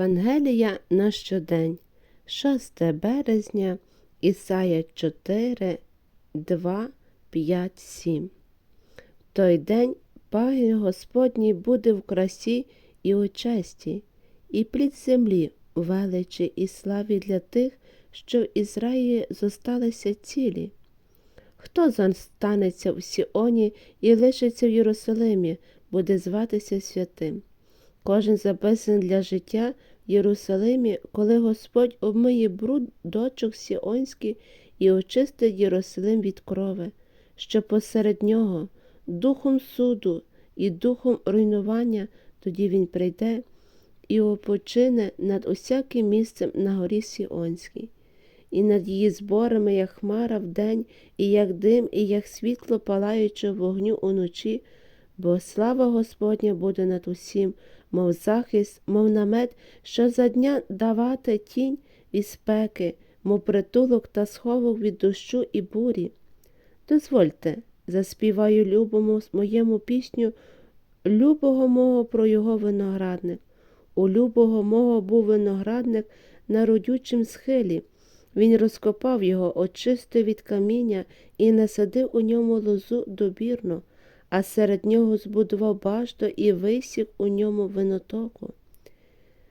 Евангелія на щодень, 6 березня, Ісая 4, 2, 5, 7. В той день пагін Господній буде в красі і у честі, і плід землі у величі і славі для тих, що в Ізраїлі зосталися цілі. Хто зостанеться в Сіоні і лишиться в Єрусалимі, буде зватися святим. Кожен записаний для життя Єрусалимі, коли Господь обмиє бруд дочок Сіонських і очистить Єрусалим від крови, що посеред нього, духом суду і духом руйнування, тоді він прийде і опочине над усяким місцем на горі Сіонській, і над її зборами, як хмара вдень, і як дим, і як світло палаючого вогню уночі, бо слава Господня буде над усім, мов захист, мов намет, що за дня давати тінь від спеки, мов притулок та сховок від дощу і бурі. Дозвольте, заспіваю любому моєму пісню, любого мого про його виноградник. У любого мого був виноградник на родючім схилі. Він розкопав його, очистив від каміння і насадив у ньому лозу добірну, а серед нього збудував башту і висік у ньому винотоку.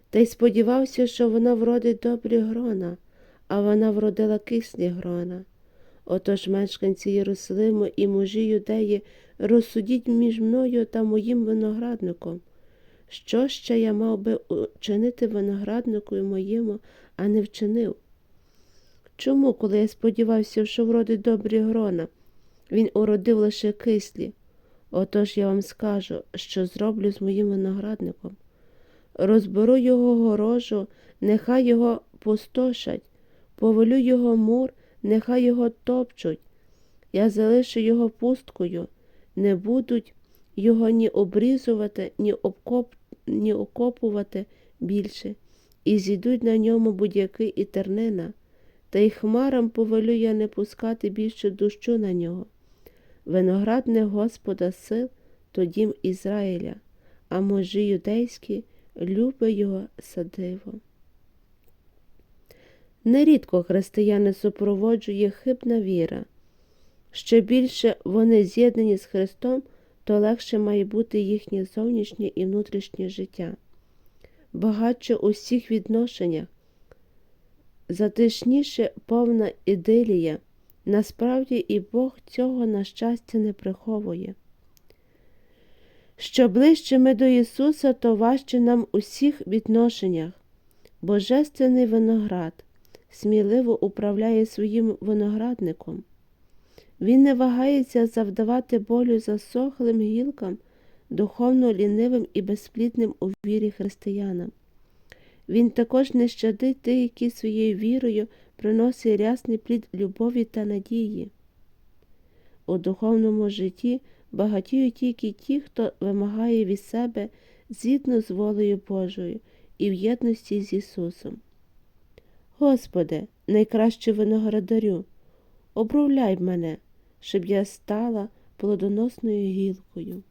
Та й сподівався, що вона вродить добрі грона, а вона вродила кислі грона. Отож мешканці Єрусалиму і мужі юдеї розсудіть між мною та моїм виноградником. Що ще я мав би учинити винограднику моєму, а не вчинив? Чому, коли я сподівався, що вродить добрі грона, він уродив лише кислі? Отож я вам скажу, що зроблю з моїм виноградником. Розберу його горожу, нехай його пустошать, повелю його мур, нехай його топчуть. Я залишу його пусткою, не будуть його ні обрізувати, ні, обкоп... ні окопувати більше, і зійдуть на ньому будь-яки і тернина, та й хмарам повелю я не пускати більше дощу на нього. Виноградне Господа сил то дім Ізраїля, а можі юдейські люби його садиво. Нерідко християни супроводжує хибна віра. Що більше вони з'єднані з Христом, то легше має бути їхнє зовнішнє і внутрішнє життя. Багатше у всіх відношеннях, затишніше повна ідилія, насправді і Бог цього, на щастя, не приховує. Що ближче ми до Ісуса, то важче нам у всіх відношеннях. Божественний виноград сміливо управляє своїм виноградником. Він не вагається завдавати болю засохлим гілкам, духовно лінивим і безплідним у вірі християнам. Він також не щадить тих, які своєю вірою приносить рясний плід любові та надії. У духовному житті багатіють тільки ті, хто вимагає від себе згідно з волею Божою і в єдності з Ісусом. Господи, найкраще виноградарю, обровляй мене, щоб я стала плодоносною гілкою.